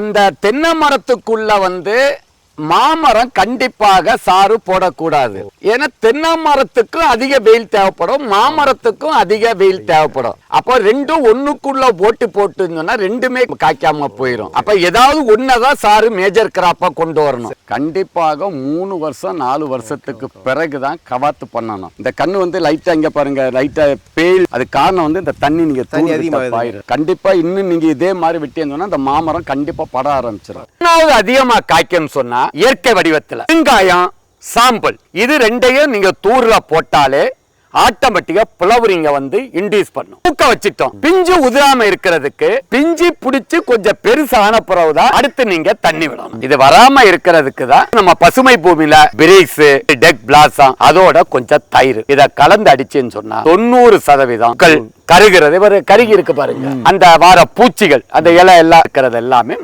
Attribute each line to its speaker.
Speaker 1: அந்த தென்னை மரத்துக்குள்ள வந்து மாமரம் கண்டிப்பாக சாறு போடக்கூடாது. ஏன்னா தென்னை மரத்துக்கும் அதிக வெயில் தேவைப்படும் மாமரத்துக்கும் அதிக வெயில் தேவைப்படும். அப்போ ரெண்டும் ஒண்ணுக்குள்ள போட்டு போட்டுன்னு சொன்னா ரெண்டுமே காய்க்காம போயிடும் அப்ப ஏதாவது ஒன்னதான் சாறு மேஜர் கிராப்பா கொண்டு வரணும் கண்டிப்பாக மூணு வருஷம் நாலு வருஷத்துக்கு பிறகுதான் கவாத்து பண்ணணும் இந்த கண்ணு வந்து லைட்டா இங்க பாருங்க லைட்டா பேல் அது காரணம் வந்து இந்த தண்ணி நீங்க
Speaker 2: தண்ணி
Speaker 1: தூண்டி
Speaker 2: அதிகமாகுது.
Speaker 1: தப்பாயிரும். கண்டிப்பா இன்னும் நீங்க இதே மாதிரி விட்டீங்கன்னா இந்த மாமரம் கண்டிப்பா பட ஆரம்பிச்சிடும் ரெண்டாவது அதிகமா காய்க்கும்னு சொன்னா இயற்கை வடிவத்துல வெங்காயம் சாம்பல் இது ரெண்டையும் நீங்க தூர்ல போட்டாலே ஆட்டோமேட்டிக்கா புலவரிங்க வந்து இன்டியூஸ் பண்ணும். பூக்க வச்சிட்டோம். பிஞ்சு உதிராம இருக்கிறதுக்கு பிஞ்சு பிடிச்சு கொஞ்சம் பெருசான பிறகுதான் அடுத்து நீங்க தண்ணி விடணும். இது வராம இருக்கிறதுக்கு தான் நம்ம பசுமை பூமியில பிரிக்ஸ் டெக் பிளாசம் அதோட கொஞ்சம் தயிர். இத கலந்து அடிச்சுன்னு சொன்னா தொண்ணூறு சதவீதம் கருகிறது. கருகி இருக்கு பாருங்க. அந்த வார பூச்சிகள் அந்த இலை எல்லாம் இருக்கிறது எல்லாமே